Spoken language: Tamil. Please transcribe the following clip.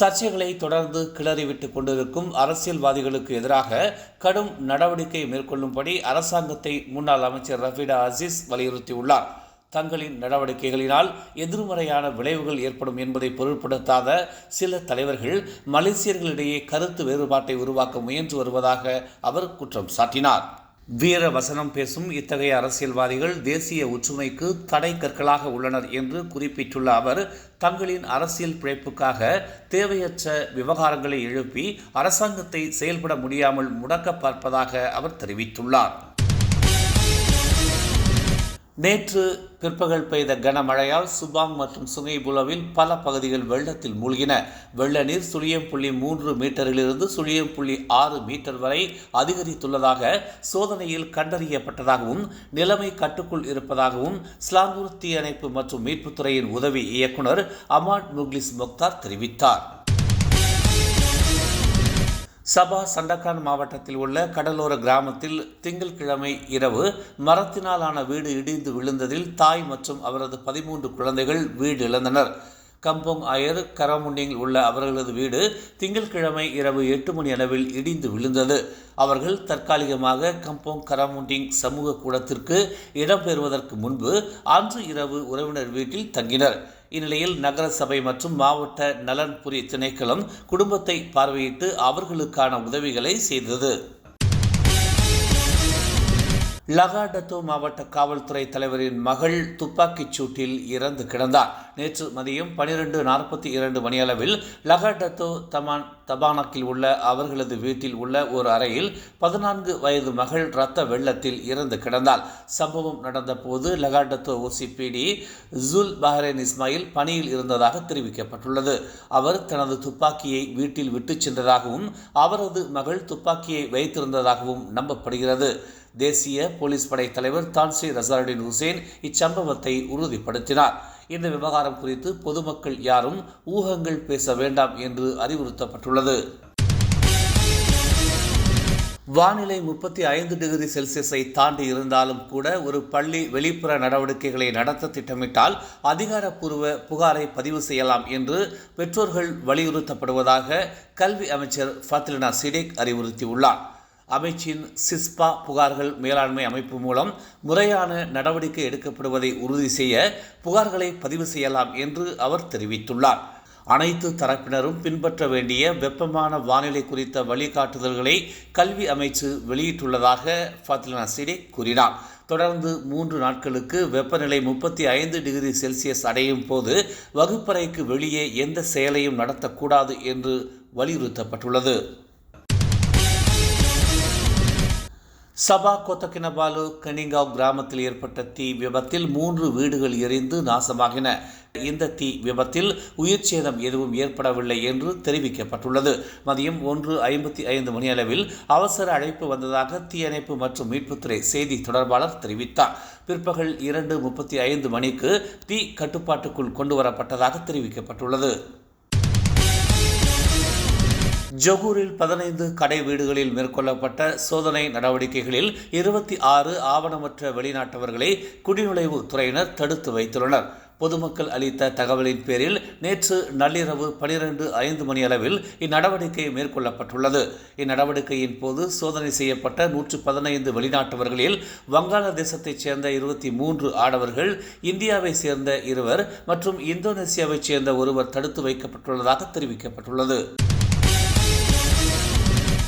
சர்ச்சைகளை தொடர்ந்து கிளறிவிட்டுக் கொண்டிருக்கும் அரசியல்வாதிகளுக்கு எதிராக கடும் நடவடிக்கை மேற்கொள்ளும்படி அரசாங்கத்தை முன்னாள் அமைச்சர் ரஃபீடா அசீஸ் வலியுறுத்தியுள்ளார். தங்களின் நடவடிக்கைகளினால் எதிர்மறையான விளைவுகள் ஏற்படும் என்பதை பொருட்படுத்தாத சில தலைவர்கள் மலேசியர்களிடையே கருத்து வேறுபாட்டை உருவாக்க முயன்று வருவதாக அவர் குற்றம் சாட்டினார். வீர வசனம் பேசும் இத்தகைய அரசியல்வாதிகள் தேசிய ஒற்றுமைக்கு தடை கற்களாக உள்ளனர் என்று குறிப்பிட்டுள்ள அவர் தங்களின் அரசியல் பிழைப்புக்காக தேவையற்ற விவகாரங்களை எழுப்பி அரசாங்கத்தை செயல்பட முடியாமல் முடக்க பார்ப்பதாக அவர் தெரிவித்துள்ளார். நேற்று பிற்பகல் பெய்த கனமழையால் சுபாங் மற்றும் சுங்கைபுலவில் பல பகுதிகள் வெள்ளத்தில் மூழ்கின. வெள்ள நீர் சுழியம் புள்ளி மூன்று மீட்டரிலிருந்து சுழியம் புள்ளி ஆறு மீட்டர் வரை அதிகரித்துள்ளதாக சோதனையில் கண்டறியப்பட்டதாகவும் நிலைமை கட்டுக்குள் இருப்பதாகவும் ஸ்லாங்கூர் தீயணைப்பு மற்றும் மீட்புத்துறையின் உதவி இயக்குனர் அமாட் முக்லிஸ் முக்தார் தெரிவித்தார். சபா சண்டக்கான் மாவட்டத்தில் உள்ள கடலோர கிராமத்தில் திங்கட்கிழமை இரவு மரத்தினாலான வீடு இடிந்து விழுந்ததில் தாய் மற்றும் அவரது பதிமூன்று குழந்தைகள் வீடு இழந்தனர் கம்போங் ஆயர் கரமுண்டிங்கில் உள்ள அவர்களது வீடு திங்கட்கிழமை இரவு எட்டு மணி அளவில் இடிந்து விழுந்தது. அவர்கள் தற்காலிகமாக கம்போங் கரமுண்டிங் சமூக கூடத்திற்கு இடம்பெறுவதற்கு முன்பு அன்று இரவு உறவினர் வீட்டில் தங்கினர். இந்நிலையில் நகர சபை மற்றும் மாவட்ட நலன்புரி திணைக்களம் குடும்பத்தை பார்வையிட்டு அவர்களுக்கான உதவிகளை செய்தது. லகாடத்தோ மாவட்ட காவல்துறை தலைவரின் மகள் துப்பாக்கிச் சூட்டில் இறந்து கிடந்தார். நேற்று மதியம் பனிரெண்டு நாற்பத்தி இரண்டு மணியளவில் லகடத்தோ தமான் தபானக்கில் உள்ள அவர்களது வீட்டில் உள்ள ஒரு அறையில் பதினான்கு வயது மகள் இரத்த வெள்ளத்தில் இறந்து கிடந்தால் சம்பவம் நடந்தபோது லகாடத்தோ ஓசிபிடி ஜுல் பஹரேன் இஸ்மாயில் பணியில் இருந்ததாக தெரிவிக்கப்பட்டுள்ளது. அவர் தனது துப்பாக்கியை வீட்டில் விட்டுச் சென்றதாகவும் அவரது மகள் துப்பாக்கியை வைத்திருந்ததாகவும் நம்பப்படுகிறது. தேசிய போலீஸ் படை தலைவர் தான்சி ரசாருடின் ஹுசேன் இச்சம்பவத்தை உறுதிப்படுத்தினார். இந்த விவகாரம் குறித்து பொதுமக்கள் யாரும் ஊகங்கள் பேச வேண்டாம் என்று அறிவுறுத்தப்பட்டுள்ளது. வானிலை முப்பத்தி ஐந்து டிகிரி செல்சியஸை தாண்டி இருந்தாலும் கூட ஒரு பள்ளி வெளிப்புற நடவடிக்கைகளை நடத்த திட்டமிட்டால் அதிகாரப்பூர்வ புகாரை பதிவு செய்யலாம் என்று பெற்றோர்கள் வலியுறுத்தப்படுவதாக கல்வி அமைச்சர் ஃபத்லினா சிடேக் அறிவுறுத்தியுள்ளார். அமைச்சின் சிஸ்பா புகார்கள் மேலாண்மை அமைப்பு மூலம் முறையான நடவடிக்கை எடுக்கப்படுவதை உறுதி செய்ய புகார்களை பதிவு செய்யலாம் என்று அவர் தெரிவித்துள்ளார். அனைத்து தரப்பினரும் பின்பற்ற வேண்டிய வெப்பமான வானிலை குறித்த வழிகாட்டுதல்களை கல்வி அமைச்சு வெளியிட்டுள்ளதாக ஃபாத்திலனா சிடே கூறினார். தொடர்ந்து மூன்று நாட்களுக்கு வெப்பநிலை முப்பத்தி ஐந்து டிகிரி செல்சியஸ் அடையும் போது வகுப்பறைக்கு வெளியே எந்த செயலையும் நடத்தக்கூடாது என்று வலியுறுத்தப்பட்டுள்ளது. சபா கொத்தக்கினபாலு கனிங்காவ் கிராமத்தில் ஏற்பட்ட தீ விபத்தில் மூன்று வீடுகள் எரிந்து நாசமாகின. இந்த தீ விபத்தில் உயிர் சேதம் எதுவும் ஏற்படவில்லை என்று தெரிவிக்கப்பட்டுள்ளது. மதியம் ஒன்று ஐம்பத்தி ஐந்து மணியளவில் அவசர அழைப்பு வந்ததாக தீயணைப்பு மற்றும் மீட்புத்துறை செய்தி தொடர்பாளர் தெரிவித்தார். பிற்பகல் இரண்டு முப்பத்தி ஐந்து மணிக்கு தீ கட்டுப்பாட்டுக்குள் கொண்டு வரப்பட்டதாக தெரிவிக்கப்பட்டுள்ளது. ஜொகூரில் பதினைந்து கடை வீடுகளில் மேற்கொள்ளப்பட்ட சோதனை நடவடிக்கைகளில் இருபத்தி ஆறு ஆவணமற்ற வெளிநாட்டவர்களை குடிநுழைவு துறையினர் தடுத்து வைத்துள்ளனர். பொதுமக்கள் அளித்த தகவலின் பேரில் நேற்று நள்ளிரவு பனிரெண்டு ஐந்து மணி அளவில் இந்நடவடிக்கை மேற்கொள்ளப்பட்டுள்ளது. இந்நடவடிக்கையின் போது சோதனை செய்யப்பட்ட நூற்று பதினைந்து வெளிநாட்டவர்களில் வங்காளதேசத்தைச் சேர்ந்த இருபத்தி மூன்று ஆடவர்கள் இந்தியாவை சேர்ந்த இருவர் மற்றும் இந்தோனேசியாவைச் சேர்ந்த ஒருவர் தடுத்து வைக்கப்பட்டுள்ளதாக தெரிவிக்கப்பட்டுள்ளது.